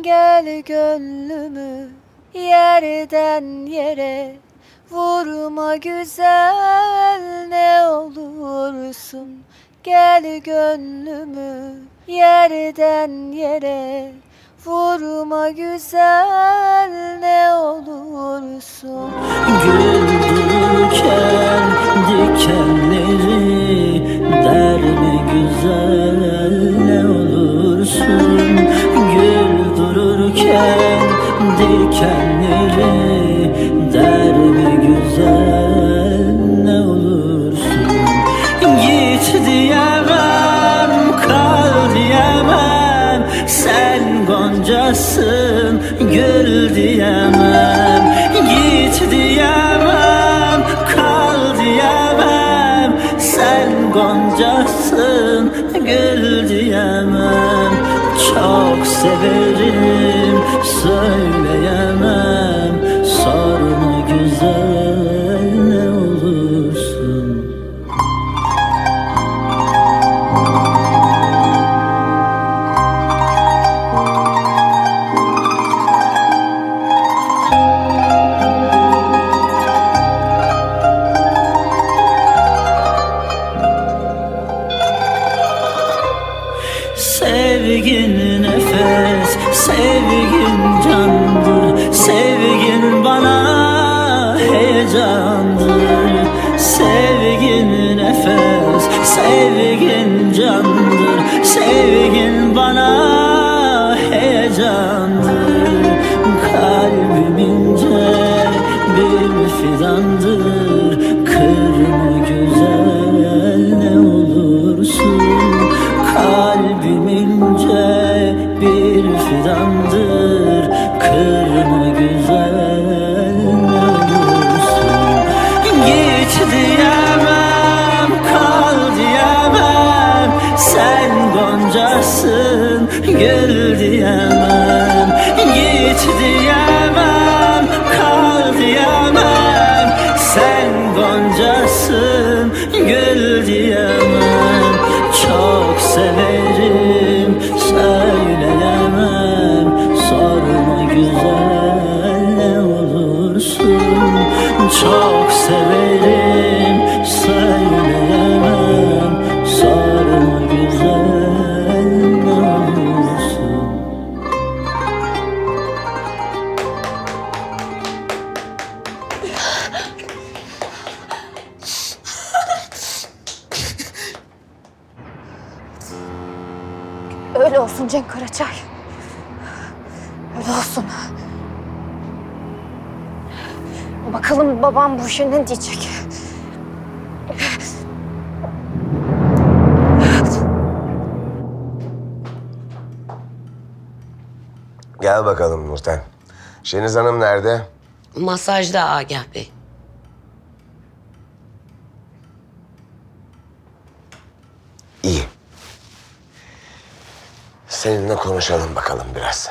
Gel gönlümü yerden yere Vurma güzel ne olursun. Gel gönlümü yerden yere Vurma güzel ne olursun. Güldürürken goncasın gül diyemem Git diyemem kal diyemem. Sen goncasın gül diyemem. Çok severim söyleyemem Sevgin nefes, sevgin candır. Sevgin bana heyecandır. Sevgin nefes, sevgin candır. Sevgin bana heyecandır. Kalbim ince bir fidandır severim söyleyemem Sorma güzel ne olursun Öyle olsun Cenk Karaçay. Öyle olsun. Bakalım babam bu işe ne diyecek? Gel bakalım Nurten. Şeniz Hanım nerede? Masajda Agah Bey. İyi. Seninle konuşalım bakalım biraz.